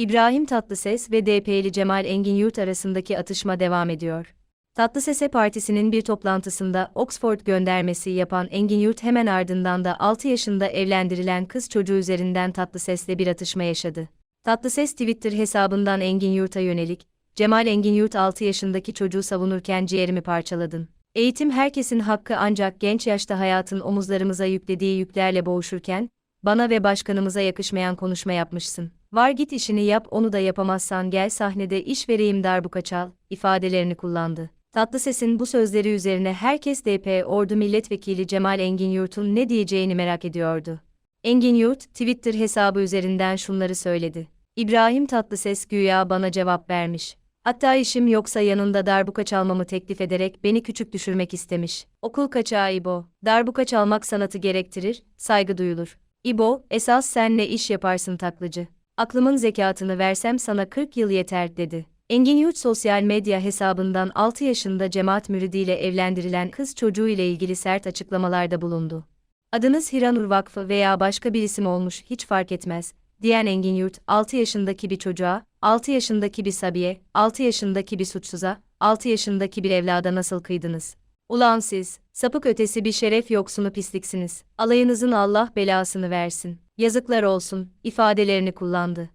İbrahim Tatlıses ve DP'li Cemal Engin Yurt arasındaki atışma devam ediyor. Tatlıses'e partisinin bir toplantısında Oxford göndermesi yapan Engin Yurt hemen ardından da 6 yaşında evlendirilen kız çocuğu üzerinden Tatlıses'le bir atışma yaşadı. Tatlıses Twitter hesabından Engin Yurt'a yönelik, Cemal Engin Yurt 6 yaşındaki çocuğu savunurken ciğerimi parçaladın. Eğitim herkesin hakkı ancak genç yaşta hayatın omuzlarımıza yüklediği yüklerle boğuşurken, bana ve başkanımıza yakışmayan konuşma yapmışsın. Var git işini yap onu da yapamazsan gel sahnede iş vereyim darbuka çal, ifadelerini kullandı. Tatlıses'in bu sözleri üzerine herkes DP Ordu Milletvekili Cemal Engin Yurt'un ne diyeceğini merak ediyordu. Engin Yurt, Twitter hesabı üzerinden şunları söyledi. İbrahim Tatlıses güya bana cevap vermiş. Hatta işim yoksa yanında darbuka çalmamı teklif ederek beni küçük düşürmek istemiş. Okul kaçağı İbo. Darbuka çalmak sanatı gerektirir, saygı duyulur. İbo, esas senle iş yaparsın taklıcı. Aklımın zekatını versem sana 40 yıl yeter dedi. Engin Yurt sosyal medya hesabından 6 yaşında cemaat müridiyle evlendirilen kız çocuğu ile ilgili sert açıklamalarda bulundu. Adınız Hiranur Vakfı veya başka bir isim olmuş hiç fark etmez, diyen Engin Yurt, 6 yaşındaki bir çocuğa, 6 yaşındaki bir sabiye, 6 yaşındaki bir suçsuza, 6 yaşındaki bir evlada nasıl kıydınız? Ulan siz, sapık ötesi bir şeref yoksunu pisliksiniz. Alayınızın Allah belasını versin. Yazıklar olsun, ifadelerini kullandı.